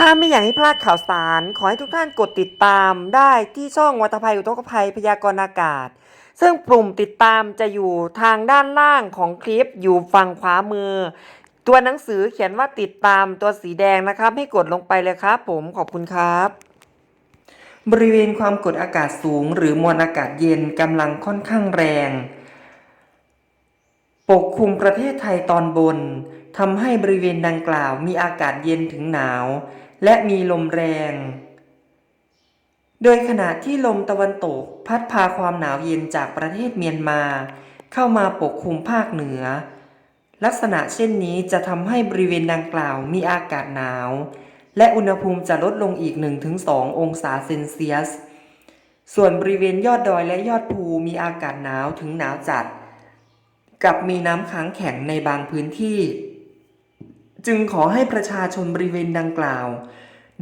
ถ้าไม่อยากให้พลาดข่าวสาร ขอให้ทุกท่านกดติดตามได้ที่ช่องวัตภัยอุทกภัยพยากรณ์อากาศ ซึ่งปุ่มติดตามจะอยู่ทางด้านล่างของคลิปอยู่ฝั่งขวามือ ตัวหนังสือเขียนว่าติดตามตัวสีแดงนะครับ ให้กดลงไปเลยครับผมขอบคุณครับ บริเวณความกดอากาศสูง หรือมวลอากาศเย็นกำลังค่อนข้างแรง ปกคลุมประเทศไทยตอนบนทำให้บริเวณดังกล่าวมีอากาศเย็นถึงหนาว และมีลมแรง โดยขณะที่ลมตะวันตกพัดพาความหนาวเย็นจากประเทศเมียนมา เข้ามาปกคลุมภาคเหนือ ลักษณะเช่นนี้จะทำให้บริเวณดังกล่าวมีอากาศหนาว และอุณหภูมิจะลดลงอีก 1-2 องศาเซนเซียส ส่วนบริเวณยอดดอยและยอดภูมีอากาศหนาวถึงหนาวจัด กับมีน้ำค้างแข็งในบางพื้นที่ จึงขอให้ประชาชนบริเวณดังกล่าว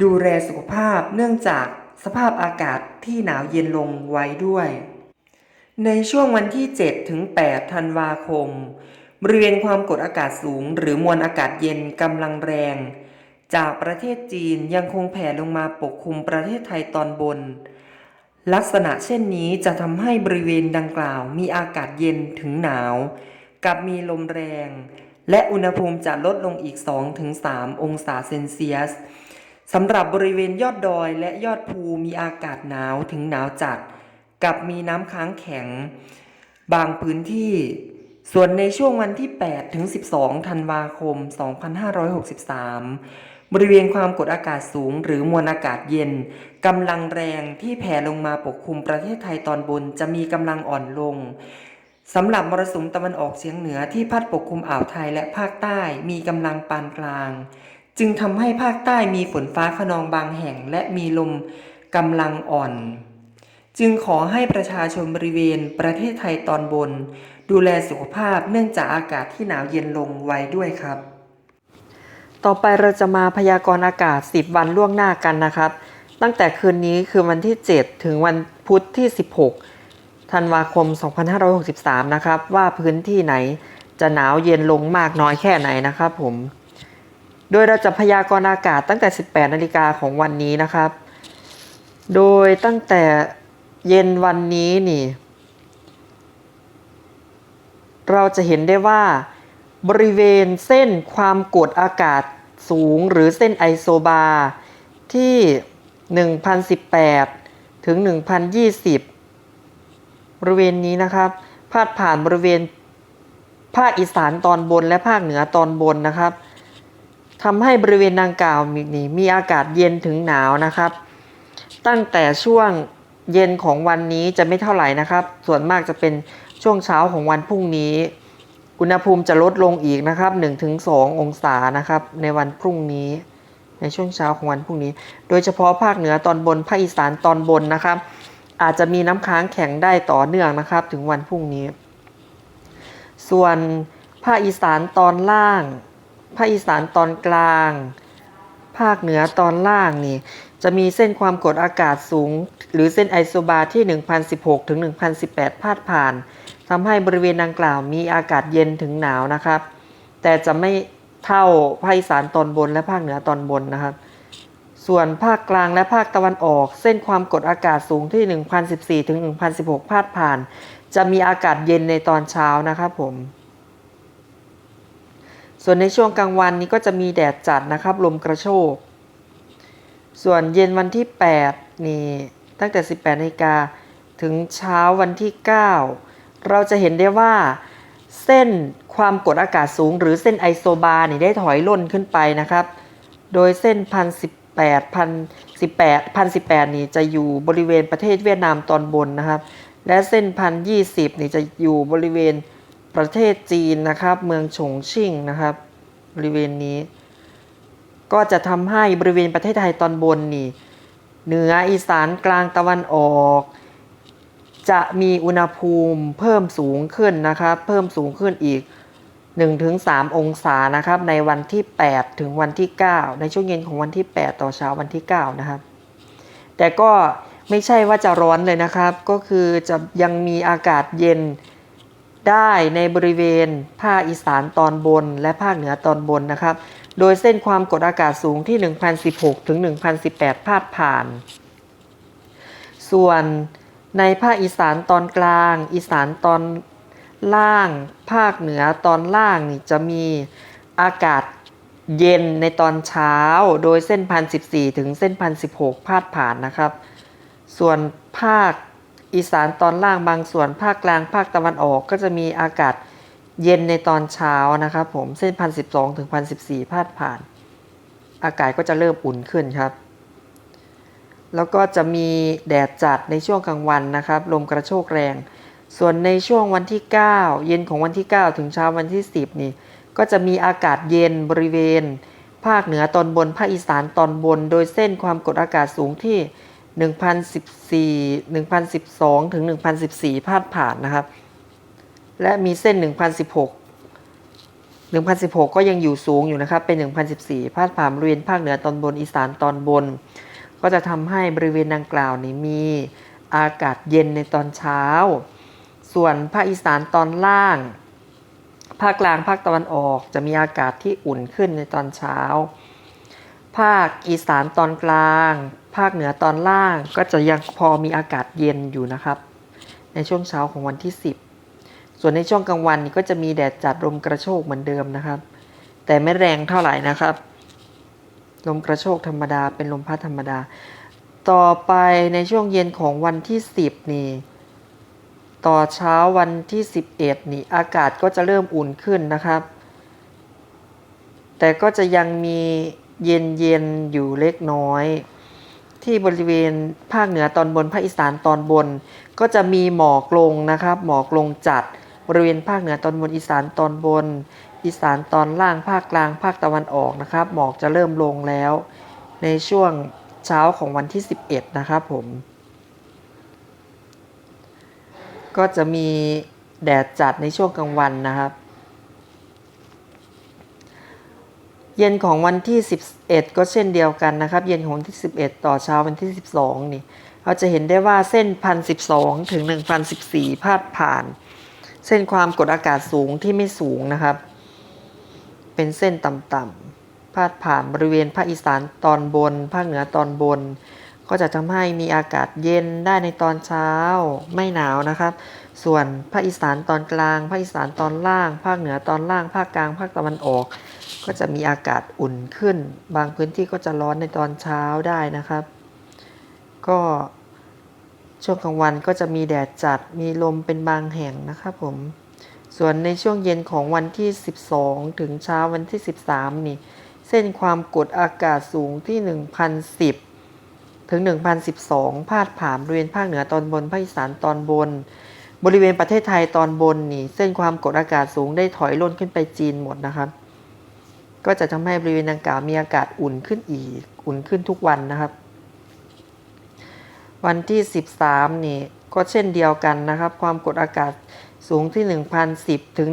ดูแลสุขภาพเนื่องจากสภาพอากาศที่หนาวเย็นลงไว้ด้วย ในช่วงวันที่ 7 ถึง 8 ธันวาคม บริเวณความกดอากาศสูง หรือมวลอากาศเย็นกำลังแรง จากประเทศจีนยังคงแผ่ลงมาปกคลุมประเทศไทยตอนบน ลักษณะเช่นนี้จะทำให้บริเวณดังกล่าวมีอากาศเย็นถึงหนาว กับมีลมแรง และอุณหภูมิจะลดลงอีก 2-3 องศาเซนเซียสสำหรับบริเวณยอดดอยและยอดภูมีอากาศหนาวถึงหนาวจัด กับมีน้ำค้างแข็ง บางพื้นที่ ส่วนในช่วงวันที่ 8 ถึง 12 ธันวาคม 2563 บริเวณความกดอากาศสูงหรือมวลอากาศเย็นกำลังแรงที่แผ่ลงมาปกคลุมประเทศไทยตอนบนจะมีกำลังอ่อนลง สำหรับมรสุมตะวันออกเฉียงเหนือที่พัดปกคลุมอ่าวไทยและภาคใต้มีกำลังปานกลาง จึงทำให้ภาคใต้มีฝนฟ้าขนองบางแห่งและมีลมกำลังอ่อน จึงขอให้ประชาชนบริเวณประเทศไทยตอนบน ดูแลสุขภาพเนื่องจากอากาศที่หนาวเย็นลงไว้ด้วยครับ ต่อไปเราจะมาพยากรณ์อากาศ 10 วันล่วงหน้ากันนะครับ ตั้งแต่คืนนี้คือวันที่ 7 ถึงวันพุธที่ 16 ธันวาคม 2563 นะครับ ว่าพื้นที่ไหนจะหนาวเย็นลงมากน้อยแค่ไหนนะครับผม โดยเราจะพยากรณ์อากาศตั้งแต่ 18 นาฬิกาของวันนี้นะครับ โดยตั้งแต่เย็นวันนี้นี่ เราจะเห็นได้ว่าบริเวณเส้นความกดอากาศสูงหรือเส้นไอโซบาร์ที่ 1018 ถึง 1020 บริเวณนี้นะครับพาดผ่านบริเวณภาคอีสานตอนบนและภาคเหนือตอนบนนะครับทำให้บริเวณดังกล่าวมีนี่มีอากาศเย็นถึงหนาวนะครับ ตั้งแต่ช่วงเย็นของวันนี้จะไม่เท่าไหร่นะครับ ส่วนมากจะเป็นช่วงเช้าของวันพรุ่งนี้ อุณหภูมิจะลดลงอีกนะครับ 1-2 องศานะครับ ในวันพรุ่งนี้ ในช่วงเช้าของวันพรุ่งนี้ โดยเฉพาะภาคเหนือตอนบนภาคอีสานตอนบนนะครับ อาจจะมีน้ำค้างแข็งได้ต่อเนื่องนะครับ ถึงวันพรุ่งนี้ ส่วนภาคอีสานตอนล่าง ภาคอีสานตอนกลาง ภาคเหนือตอนล่างนี่ จะมีเส้นความกดอากาศสูง หรือเส้นไอโซบาที่ 1016 ถึง 1018 พาดผ่านทำให้บริเวณดังกล่าวมีอากาศเย็นถึงหนาวนะครับ แต่จะไม่เท่าภาคอีสานตอนบนและภาคเหนือตอนบนนะครับ ส่วนภาคกลางและภาคตะวันออก เส้นความกดอากาศสูงที่ 1014ถึง1016 พาดผ่าน จะมีอากาศเย็นในตอนเช้านะครับผม ส่วนในช่วงกลางวันนี้ก็จะมีแดดจัดนะครับ ลมกระโชก ส่วนเย็นวันที่ 8 นี่ ตั้งแต่ 18นาฬิกาถึงเช้าวันที่ 9 เราจะเห็นได้ว่าเส้นความกดอากาศสูง หรือเส้นไอโซบาร์นี่ได้ถอยล่นขึ้นไปนะครับ โดยเส้นพันสิบ แปดพันสิบแปดพันสิบแปดนี่จะอยู่บริเวณประเทศเวียดนามตอนบนนะครับ และเส้นพันยี่สิบนี่จะอยู่บริเวณประเทศจีนนะครับ เมืองฉงชิ่งนะครับ บริเวณนี้ ก็จะทำให้บริเวณประเทศไทยตอนบนนี่เหนืออีสานกลางตะวันออก จะมีอุณหภูมิเพิ่มสูงขึ้นนะครับ เพิ่มสูงขึ้นอีก 1-3 องศานะครับในวันที่ 8 ถึงวันที่ 9 ในช่วงเย็นของวันที่ 8 ต่อเช้าวันที่ 9 นะครับ แต่ก็ไม่ใช่ว่าจะร้อนเลยนะครับ ก็คือจะยังมีอากาศเย็นได้ในบริเวณภาคอีสานตอนบนและภาคเหนือตอนบนนะครับ โดยเส้นความกดอากาศสูงที่ 1016 ถึง 1018 พาดผ่าน ส่วนในภาคอีสานตอนกลาง อีสานตอน ล่าง ภาคเหนือตอนล่างนี่จะมีอากาศเย็นในตอนเช้าโดยเส้นพันสิบสี่ถึงเส้นพันสิบหกพาดผ่านนะครับ ส่วนภาคอีสานตอนล่างบางส่วนภาคกลางภาคตะวันออกก็จะมีอากาศเย็นในตอนเช้านะครับผมเส้นพันสิบสองถึงพันสิบสี่พาดผ่าน อากาศก็จะเริ่มอุ่นขึ้นครับ แล้วก็จะมีแดดจัดในช่วงกลางวันนะครับ ลมกระโชกแรง ส่วนในช่วงวันที่ 9 เย็นของวันที่ 9 ถึงเช้าวันที่ 10 นี่ ก็จะมีอากาศเย็นบริเวณ ภาคเหนือตอนบน ภาคอีสานตอนบน โดยเส้นความกดอากาศสูงที่ 1014 1012 ถึง 1014 พาดผ่านนะครับ และมีเส้น 1016 1016 ก็ยังอยู่สูงอยู่นะครับ เป็น 1014 พาดผ่านบริเวณภาคเหนือตอนบน อีสานตอนบน ก็จะทำให้บริเวณดังกล่าวนี้มีอากาศเย็นในตอนเช้า ส่วนภาคอีสานตอนล่าง ภาคกลางภาคตะวันออกจะมีอากาศที่อุ่นขึ้นในตอนเช้า ภาคอีสานตอนกลาง ภาคเหนือตอนล่างก็จะยังพอมีอากาศเย็นอยู่นะครับ ในช่วงเช้าของวันที่ 10 ส่วนในช่วงกลางวันก็จะมีแดดจัดลมกระโชกเหมือนเดิมนะครับ แต่ไม่แรงเท่าไหร่นะครับ ลมกระโชกธรรมดาเป็นลมพัดธรรมดา ต่อไปในช่วงเย็นของวันที่ 10 นี่ ต่อเช้าวันที่ 11 นี่อากาศก็จะเริ่มอุ่นขึ้นนะครับ แต่ก็จะยังมีเย็นเย็นๆอยู่เล็กน้อย ที่บริเวณภาคเหนือตอนบนภาคอีสานตอนบน ก็จะมีหมอกลงนะครับ หมอกลงจัดบริเวณภาคเหนือตอนบนอีสานตอนบน อีสานตอนล่างภาคกลางภาคตะวันออกนะครับ หมอกจะเริ่มลงแล้ว ในช่วงเช้าของวันที่ 11 นะครับผม ก็จะมีแดดจัดในช่วงกลางวันนะครับ เย็นของวันที่ 11 ก็เช่นเดียวกันนะครับ เย็นของวันที่ 11 ต่อเช้าวันที่ 12 นี่เราจะเห็นได้ว่าเส้น 1,012 ถึง 1,014 พาดผ่าน เส้นความกดอากาศสูงที่ไม่สูงนะครับ เป็นเส้นต่ำๆพาดผ่านบริเวณภาคอีสานตอนบน ภาคเหนือตอนบน ก็จะทำให้มีอากาศเย็นได้ในตอนเช้าไม่หนาวนะครับ ส่วนภาคอีสานตอนกลางภาคอีสานตอนล่าง ภาคเหนือตอนล่าง ภาคกลางภาคตะวันออก ก็จะมีอากาศอุ่นขึ้น บางพื้นที่ก็จะร้อนในตอนเช้าได้นะครับ ก็ช่วงกลางวันก็จะมีแดดจัดมีลมเป็นบางแห่งนะครับผม ส่วนในช่วงเย็นของวันที่ 12 ถึงเช้าวันที่ 13 นี่ เส้นความกดอากาศสูงที่ 1,010 ถึง 1,012 พาดผ่านบริเวณภาคเหนือตอนบนภาคอีสานตอนบน บริเวณประเทศไทยตอนบนนี่ เส้นความกดอากาศสูงได้ถอยล่นขึ้นไปจีนหมดนะครับ ก็จะทำให้บริเวณดังกล่าวมีอากาศอุ่นขึ้นอีก อุ่นขึ้นทุกวันนะครับ วันที่ 13 นี่ก็เช่นเดียวกันนะครับ ความกดอากาศสูงที่ 1,010 ถึง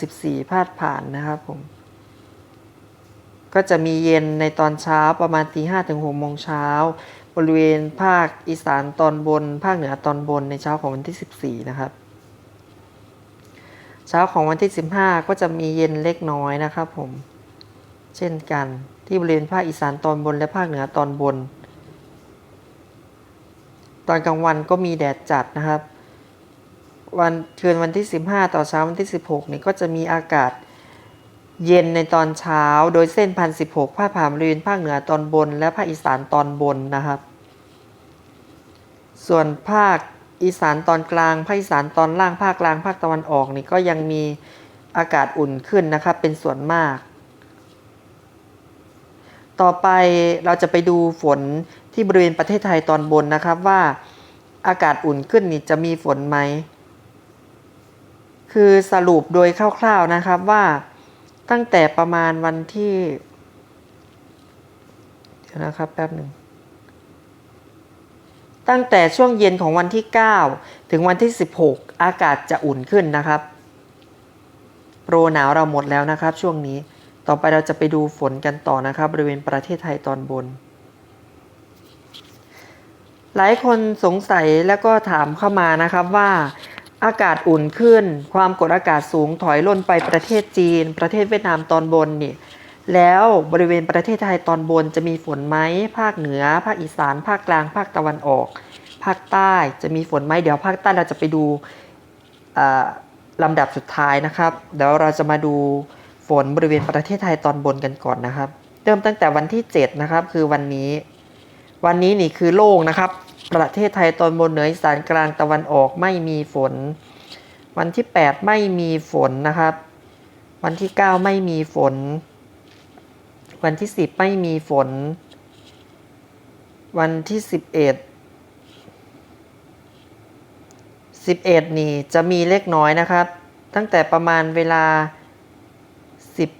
1,014 พาดผ่านนะครับผม ก็จะมีเย็นในตอนเช้าประมาณตีห้ถึง6โมงเช้า บริเวณภาคอีสานตอนบน ภาคเหนือตอนบนในเช้าของวันที่ 14 นะครับ เช้าของวันที่ 15 ก็จะมีเย็นเล็กน้อยนะครับผม เช่นกันที่บริเวณภาคอีสานตอนบนและภาคเหนือตอนบน ตอนกลางวันก็มีแดดจัดนะครับ วันคืนวันที่ 15 ต่อเช้าวันที่ 16นี่ก็จะมีอากาศเย็นในตอนเช้าโดยเส้นพันสิพาดผ่านบริเวณภาคเหนือตอนบนและภาคอีสานตอนบนนะครับ ส่วนภาคอีสานตอนกลาง ภาคอีสานตอนล่าง ภาคกลาง ภาคตะวันออกนี่ก็ยังมีอากาศอุ่นขึ้นนะครับ เป็นส่วนมาก ต่อไปเราจะไปดูฝนที่บริเวณประเทศไทยตอนบนนะครับว่าอากาศอุ่นขึ้นนี่จะมีฝนไหม คือสรุปโดยคร่าวๆนะครับว่าตั้งแต่ประมาณวันที่เดี๋ยวนะครับแป๊บหนึ่ง ตั้งแต่ช่วงเย็นของวันที่ 9 ถึงวันที่ 16 อากาศจะอุ่นขึ้นนะครับโปรหนาวเราหมดแล้วนะครับ ช่วงนี้ ต่อไปเราจะไปดูฝนกันต่อนะครับ บริเวณประเทศไทยตอนบน หลายคนสงสัยแล้วก็ถามเข้ามานะครับว่าอากาศอุ่นขึ้น ความกดอากาศสูงถอยล่นไปประเทศจีน ประเทศเวียดนามตอนบนนี่ แล้วบริเวณประเทศไทยตอนบนจะมีฝนไหมภาคเหนือ ภาคอีสาน ภาคกลาง ภาคตะวันออก ภาคใต้จะมีฝนไหมเดี๋ยวภาคใต้เราจะไปดูลำดับสุดท้ายนะครับ เดี๋ยวเราจะมาดูฝนบริเวณประเทศไทยตอนบนกันก่อนนะครับ เริ่มตั้งแต่วันที่ 7 นะครับ คือวันนี้ วันนี้นี่คือโล่งนะครับ ประเทศไทยตอนบนเหนืออีสานกลางตะวันออกไม่มีฝน วันที่ 8 ไม่มีฝนนะครับ วันที่ 9 ไม่มีฝน วันที่10ไม่มีฝน วันที่11 11นี่จะมีเล็กน้อยนะครับ ตั้งแต่ประมาณเวลา10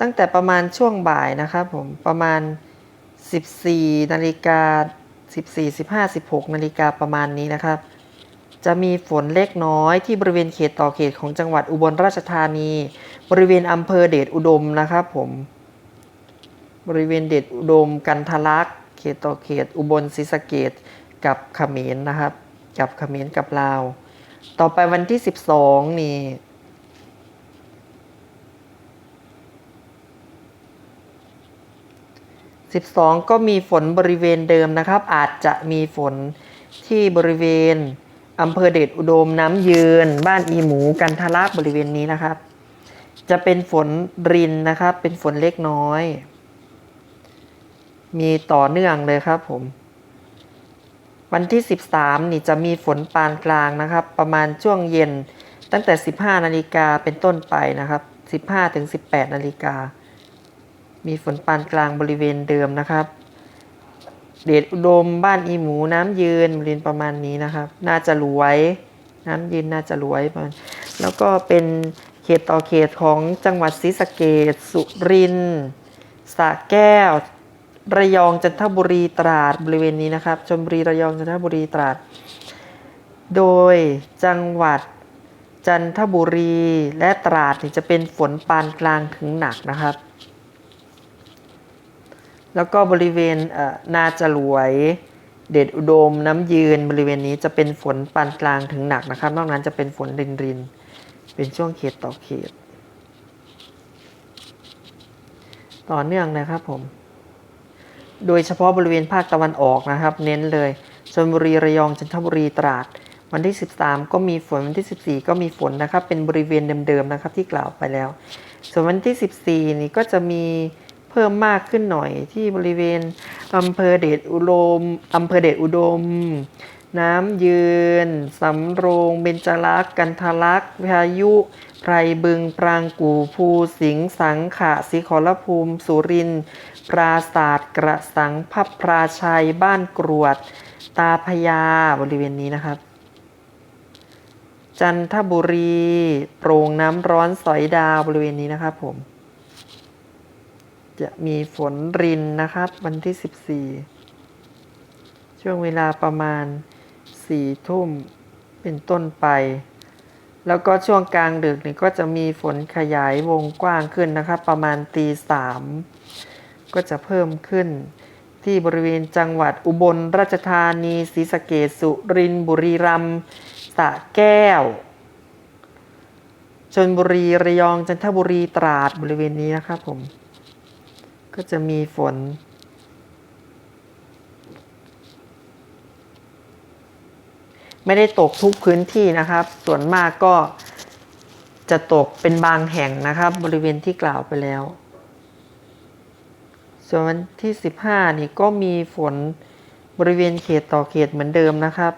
ตั้งแต่ประมาณช่วงบ่ายนะครับผมประมาณ14นาฬิกา14 15 16นาฬิกาประมาณนี้นะครับ จะมีฝนเล็กน้อยที่บริเวณเขตต่อเขตของจังหวัดอุบลราชธานี บริเวณอำเภอเดชอุดมนะครับผมบริเวณเดชอุดมกันทะลักเขตต่อเขตอุบลศรีสะเกดกับเขมรนะครับ กับเขมรกับลาว ต่อไปวันที่ 12 นี่12ก็มีฝนบริเวณเดิมนะครับ อาจจะมีฝนที่บริเวณอำเภอเดชอุดมน้ำยืน บ้านอีหมูกันทะลักบริเวณนี้นะครับ จะเป็นฝนรินนะครับ เป็นฝนเล็กน้อย มีต่อเนื่องเลยครับผม วันที่ 13 นี่จะมีฝนปานกลางนะครับ ประมาณช่วงเย็นตั้งแต่ 15 นาฬิกาเป็นต้นไปนะครับ 15ถึง18 นาฬิกา มีฝนปานกลางบริเวณเดิมนะครับ เดชอุดมบ้านอีหมูน้ำยืนบริเวณประมาณนี้นะครับ น่าจะรวย น้ำยืนน่าจะรวยประมาณแล้วก็เป็น เขตต่อเขตของจังหวัดศรีสะเกดสุรินทร์สระแก้ว ระยองจันทบุรีตราดบริเวณนี้นะครับชลบุรีระยองจันทบุรีตราด โดยจังหวัดจันทบุรีและตราดนี่จะเป็นฝนปานกลางถึงหนักนะครับ แล้วก็บริเวณเนาจรวย เดชอุดมน้ำยืนบริเวณนี้จะเป็นฝนปานกลางถึงหนักนะครับ นอกนั้นจะเป็นฝนรินริน เป็นช่วงเขตต่อเขต ต่อเนื่องนะครับผม โดยเฉพาะบริเวณภาคตะวันออกนะครับ เน้นเลยชลบุรีระยองจันทบุรีตราด วันที่ 13 ก็มีฝนวันที่ 14 ก็มีฝนนะครับ เป็นบริเวณเดิมๆนะครับที่กล่าวไปแล้ว ส่วนวันที่ 14 นี่ก็จะมีเพิ่มมากขึ้นหน่อยที่บริเวณอำเภอเดชอุดมอำเภอเดชอุดม น้ำยืน สำโรง เบญจลักษ์ กันทะลักษ์พายุไพรบึง ปรางกู่ภูสิงห์สังขะสีขรภูมิ สุรินทร์ปราศาสตร์กระสังพับพราชัย บ้านกรวด ตาพยาบริเวณนี้นะครับ จันทบุรี โปร่งน้ำร้อนสอยดาวบริเวณนี้นะครับผม จะมีฝนรินนะครับ วันที่ 14ช่วงเวลาประมาณ 4ทุ่มเป็นต้นไป แล้วก็ช่วงกลางดึกนี่ก็จะมีฝนขยายวงกว้างขึ้นนะครับประมาณตีสามก็จะเพิ่มขึ้นที่บริเวณจังหวัดอุบลราชธานีศรีสะเกษสุรินทร์บุรีรัมย์สระแก้วชนบุรีระยองจันทบุรีตราดบริเวณนี้นะครับผม ก็จะมีฝน ไม่ได้ตกทุกพื้นที่นะครับ ส่วนมากก็จะตกเป็นบางแห่งนะครับ บริเวณที่กล่าวไปแล้ว ส่วนวันที่ 15 นี่ก็มีฝนบริเวณเขตต่อเขตเหมือนเดิมนะครับ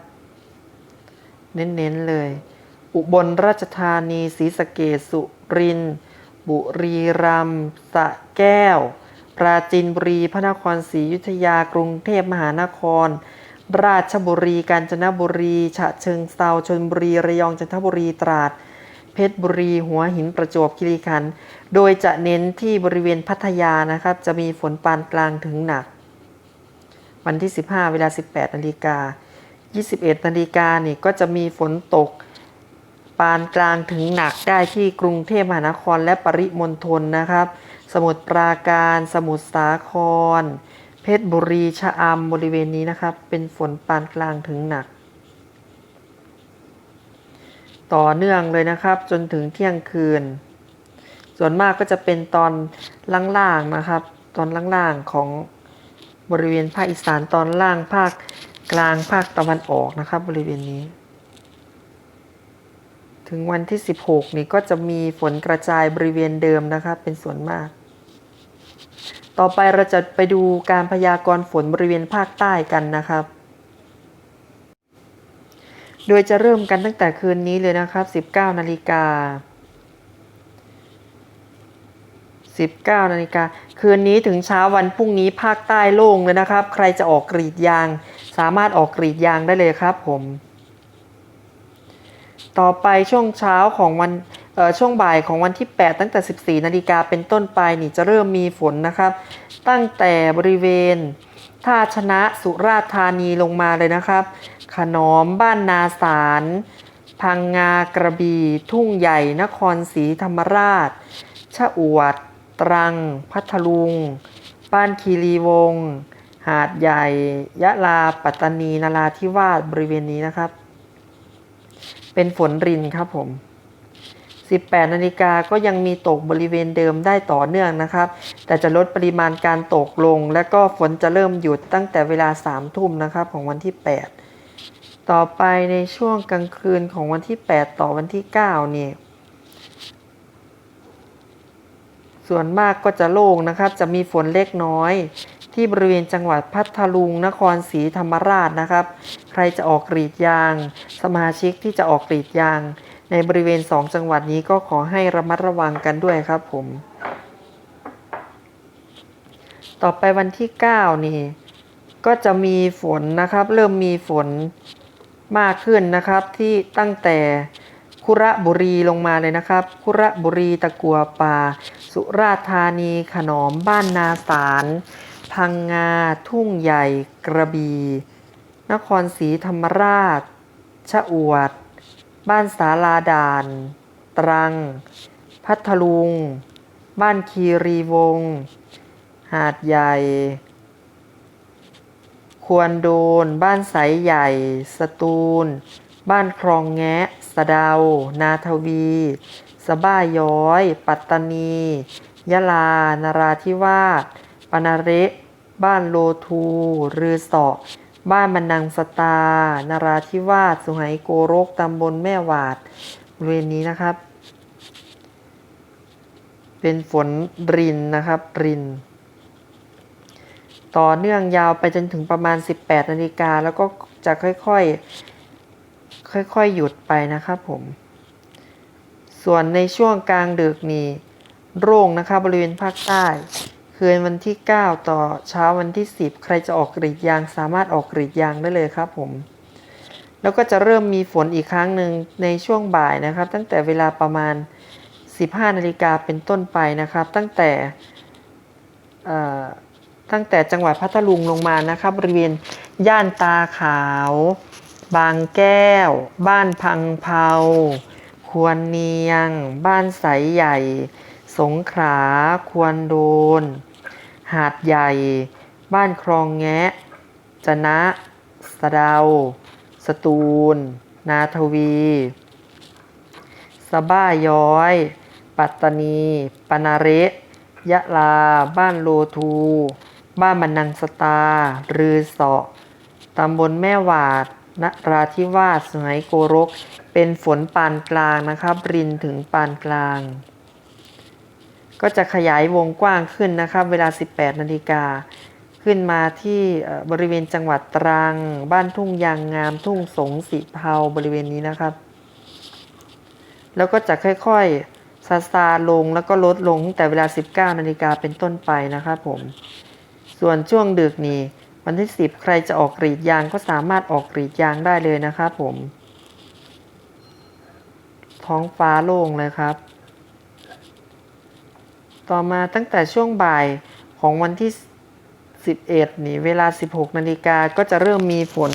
เน้นๆเลย อุบลราชธานีศรีสะเกษสุรินทร์บุรีรัมย์สะแก้ว ปราจีนบุรี พระนครศรีอยุธยากรุงเทพมหานคร ราชบุรีกาญจนบุรีฉะเชิงเซาชลบุรีระยองจันทบุรีตราด เพชรบุรี หัวหินประจวบคีรีขันธ์โดยจะเน้นที่บริเวณพัทยานะครับ จะมีฝนปานกลางถึงหนัก วันที่ 15 เวลา 18นาฬิกา 21นาฬิกานี่ก็จะมีฝนตก ปานกลางถึงหนักได้ที่กรุงเทพมหานครและปริมณฑลนะครับ สมุทรปราการ สมุทรสาคร เพชรบุรีชะอำบริเวณนี้นะครับ เป็นฝนปานกลางถึงหนัก ต่อเนื่องเลยนะครับ จนถึงเที่ยงคืน ส่วนมากก็จะเป็นตอนล่างๆนะครับ ตอนล่างๆของบริเวณภาคอีสานตอนล่างภาคกลางภาคตะวันออกนะครับ บริเวณนี้ ถึงวันที่ 16 นี่ก็จะมีฝนกระจายบริเวณเดิมนะครับ เป็นส่วนมาก ต่อไปเราจะไปดูการพยากรณ์ฝนบริเวณภาคใต้กันนะครับ โดยจะเริ่มกันตั้งแต่คืนนี้เลยนะครับ 19 นาฬิกา 19 นาฬิกา คืนนี้ถึงเช้าวันพรุ่งนี้ภาคใต้โล่งเลยนะครับ ใครจะออกกรีดยาง สามารถออกกรีดยางได้เลยครับผม ต่อไปช่วงเช้าของวัน ช่วงบ่ายของวันที่ 8 ตั้งแต่ 14 นาฬิกาเป็นต้นไปนี่จะเริ่มมีฝนนะครับ ตั้งแต่บริเวณท่าชนะสุราษฎร์ธานีลงมาเลยนะครับ ขนอมบ้านนาสาร พังงากระบี่ทุ่งใหญ่นครศรีธรรมราช ชะอวด ตรัง พัทลุง บ้านคีรีวง หาดใหญ่ ยะลา ปัตตานีนาราธิวาสบริเวณนี้นะครับ เป็นฝนรินครับผม 18นาฬิกาก็ยังมีตกบริเวณเดิมได้ต่อเนื่องนะครับ แต่จะลดปริมาณการตกลง และก็ฝนจะเริ่มหยุดตั้งแต่เวลา 3 ทุ่มนะครับของวันที่ 8 ต่อไปในช่วงกลางคืนของวันที่ 8 ต่อวันที่9นี่ส่วนมากก็จะโล่งนะครับ จะมีฝนเล็กน้อย ที่บริเวณจังหวัดพัทลุงนครศรีธรรมราชนะครับ ใครจะออกกรีดยาง สมาชิกที่จะออกกรีดยาง ในบริเวณ 2 จังหวัดนี้ก็ขอให้ระมัดระวังกันด้วยครับผม ต่อไปวันที่ 9 นี่ ก็จะมีฝนนะครับ เริ่มมีฝนมากขึ้นนะครับที่ตั้งแต่คุระบุรีลงมาเลยนะครับ คุระบุรีตะกัวป่า สุราษฎร์ธานีขนอมบ้านนาสารพังงา ทุ่งใหญ่ กระบี่นครศรีธรรมราช ชะอวด บ้านสาลาด่าน ตรัง พัทลุง บ้านคีรีวง หาดใหญ่ ควรโดน บ้านไสใหญ่ สตูล บ้านคลองแงะ สะดาว นาทวี สบ้าย้อย ปัตตานี ยะลา นราธิวาสปนาเรบ้านโลทู รือเสาะ บ้านบันนังสตานราธิวาส สุไหงโกรก ตำบลแม่หวาดบริเวณนี้นะครับ เป็นฝนรินนะครับ ริน ต่อเนื่องยาวไปจนถึงประมาณ 18นาฬิกาแล้วก็จะค่อยๆ ค่อยๆ หยุดไปนะครับผม ส่วนในช่วงกลางดึกนี่โร่งนะครับบริเวณภาคใต้ คืนวันที่ 9 ต่อเช้าวันที่ 10 ใครจะออกกรีดยางสามารถออกกรีดยางได้เลยครับผม แล้วก็จะเริ่มมีฝนอีกครั้งหนึ่งในช่วงบ่ายนะครับ ตั้งแต่เวลาประมาณ 15 นาฬิกาเป็นต้นไปนะครับ ตั้งแต่ตั้งแต่จังหวัดพัทลุงลงมานะครับ บริเวณย่านตาขาว บางแก้ว บ้านพังเผาควรเนียง บ้านใสใหญ่ สงขลาควรโดน หาดใหญ่ บ้านคลองแงะจะนะสะเดา สตูล นาทวีสบ้าย้อย ปัตตานี ปนาเระยะลา บ้านโลทู บ้านบันนังสตา รือเสาะตำบลแม่หวาดนราธิวาสสุไหงโกรก เป็นฝนปานกลางนะครับ รินถึงปานกลาง ก็จะขยายวงกว้างขึ้นนะครับ เวลา 18 นาฬิกา ขึ้นมาที่บริเวณจังหวัดตรัง บ้านทุ่งยางงาม ทุ่งสงสีเผาบริเวณนี้นะครับ แล้วก็จะค่อยๆซาซาลงแล้วก็ลดลงตั้งแต่เวลา 19 นาฬิกาเป็นต้นไปนะครับผม ส่วนช่วงดึกนี้ วันที่ 10 ใครจะออกกรีดยางก็สามารถออกกรีดยางได้เลยนะครับผม ท้องฟ้าโล่งเลยครับ ต่อมาตั้งแต่ช่วงบ่ายของวันที่ 11 นี่เวลา 16 นาฬิกาก็จะเริ่มมีฝน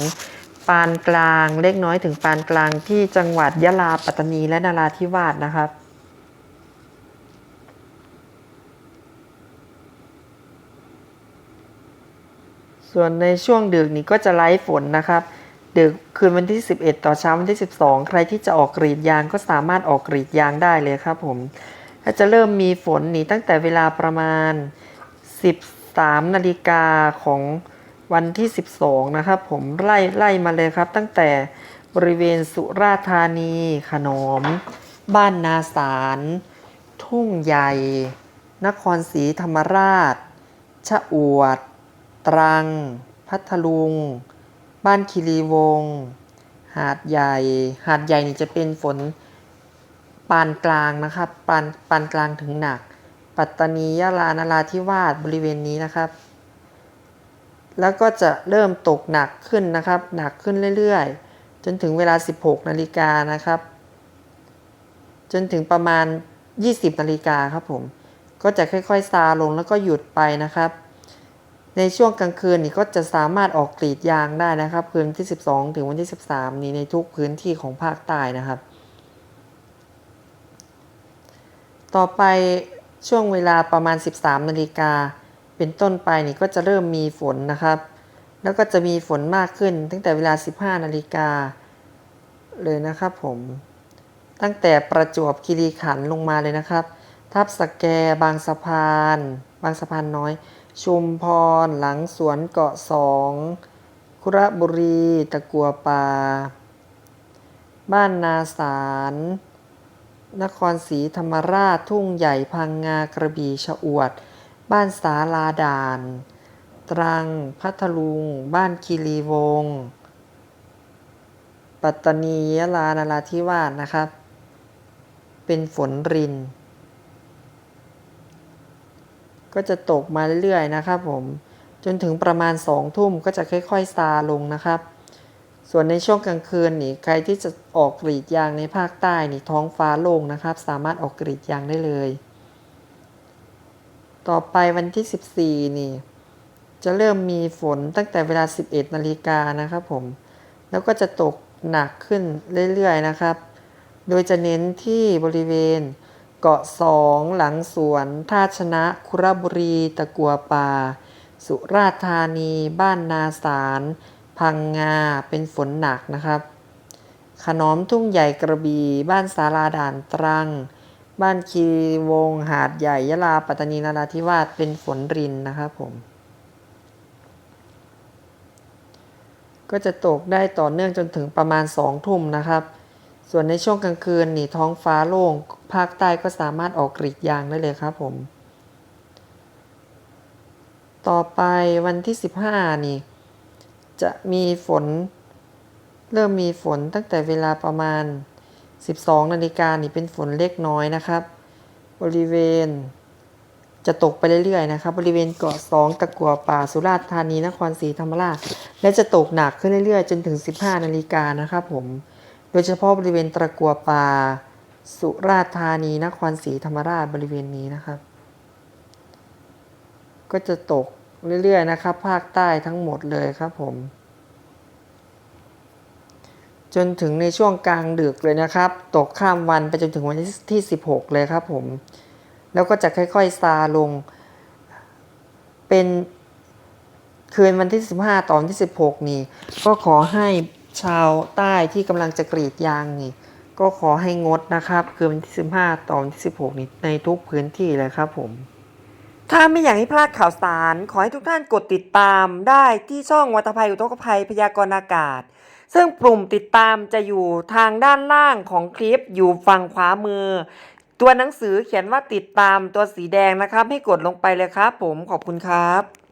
ปานกลางเล็กน้อยถึงปานกลางที่จังหวัดยะลาปัตตานีและนราธิวาสนะครับ ส่วนในช่วงดึกนี้ก็จะไล่ฝนนะครับ ดึกคืนวันที่ 11 ต่อเช้าวันที่ 12 ใครที่จะออกกรีดยางก็สามารถออกกรีดยางได้เลยครับผม และจะเริ่มมีฝนนี่ตั้งแต่เวลาประมาณ 13นาฬิกาของวันที่ 12 นะครับ ผมไล่ไล่มาเลยครับ ตั้งแต่บริเวณสุราษฎร์ธานี ขนอม บ้านนาสาร ทุ่งใหญ่ นครศรีธรรมราช ชะอวด ตรัง พัทลุง บ้านคีรีวง หาดใหญ่ หาดใหญ่นี่จะเป็นฝน ปานกลางนะครับปานปานกลางถึงหนัก ปัตตานียะลานราธิวาสบริเวณนี้นะครับ แล้วก็จะเริ่มตกหนักขึ้นนะครับ หนักขึ้นเรื่อยๆ จนถึงเวลา 16 นาฬิกานะครับ จนถึงประมาณ 20 นาฬิกาครับผม ก็จะค่อยๆซาลงแล้วก็หยุดไปนะครับ ในช่วงกลางคืนนี่ก็จะสามารถออกกรีดยางได้นะครับ คืนที่ 12 ถึงวันที่ 13 นี้ในทุกพื้นที่ของภาคใต้นะครับ ต่อไปช่วงเวลาประมาณ 13นาฬิกาเป็นต้นไปนี่ก็จะเริ่มมีฝนนะครับ แล้วก็จะมีฝนมากขึ้นตั้งแต่เวลา 15นาฬิกาเลยนะครับผม ตั้งแต่ประจวบคีรีขันธ์ลงมาเลยนะครับ ทับสแกบางสะพาน บางสะพานน้อย ชุมพร หลังสวนเกาะสองคุระบุรี ตะกัวป่า บ้านนาสาร นครศรีธรรมราชทุ่งใหญ่พังงากระบี่ชะอวด บ้านสาลาด่าน ตรัง พัทลุง บ้านคีรีวง ปัตตานียะลานราธิวาสนะครับ เป็นฝนริน ก็จะตกมาเรื่อยๆนะครับผมจนถึงประมาณสองทุ่มก็จะค่อยๆซาลงนะครับ ส่วนในช่วงกลางคืนนี่ใครที่จะออกกรีดยางในภาคใต้นี่ท้องฟ้าโล่งนะครับ สามารถออกกรีดยางได้เลย ต่อไปวันที่ 14 นี่ จะเริ่มมีฝนตั้งแต่เวลา 11 นาฬิกานะครับผม แล้วก็จะตกหนักขึ้นเรื่อยๆนะครับ โดยจะเน้นที่บริเวณเกาะสองหลังสวน ท่าชนะคุระบุรี ตะกัวป่า สุราษฎร์ธานี บ้านนาสาร พังงาเป็นฝนหนักนะครับ ขนอมทุ่งใหญ่กระบี่ บ้านสาราด่านตรัง บ้านคีวงหาดใหญ่ยะลาปัตตานีนราธิวาสเป็นฝนรินนะครับผม ก็จะตกได้ต่อเนื่องจนถึงประมาณสองทุ่มนะครับ ส่วนในช่วงกลางคืนนี่ท้องฟ้าโล่ง ภาคใต้ก็สามารถออกกรีดยางได้เลยครับผม ต่อไปวันที่ 15 นี่ จะมีฝน เริ่มมีฝนตั้งแต่เวลาประมาณ 12 นาฬิกานี่เป็นฝนเล็กน้อยนะครับ บริเวณ จะตกไปเรื่อยๆนะครับ บริเวณเกาะสองตะกัวป่าสุราษฎร์ธานีนครศรีธรรมราช และจะตกหนักขึ้นเรื่อยๆ จนถึง 15 นาฬิกานะครับผมโดยเฉพาะบริเวณตะกัวป่าสุราษฎร์ธานีนครศรีธรรมราชบริเวณนี้นะครับ ก็จะตก เรื่อยๆนะครับ ภาคใต้ทั้งหมดเลยครับผม จนถึงในช่วงกลางดึกเลยนะครับ ตกข้ามวันไปจนถึงวันที่ 16 เลยครับผม แล้วก็จะค่อยๆซาลง เป็นคืนวันที่ 15 ตอนที่ 16 นี่ ก็ขอให้ชาวใต้ที่กำลังจะกรีดยางนี่ ก็ขอให้งดนะครับ คืนวันที่ 15 ตอนที่ 16 นี่ในทุกพื้นที่เลยครับผม ถ้าไม่อยากให้พลาดข่าวสาร ขอให้ทุกท่านกดติดตามได้ที่ช่องวัตภัยอุทกภัยพยากรณ์อากาศ ซึ่งปุ่มติดตามจะอยู่ทางด้านล่างของคลิปอยู่ฝั่งขวามือ ตัวหนังสือเขียนว่าติดตามตัวสีแดงนะครับ ให้กดลงไปเลยครับ ผมขอบคุณครับ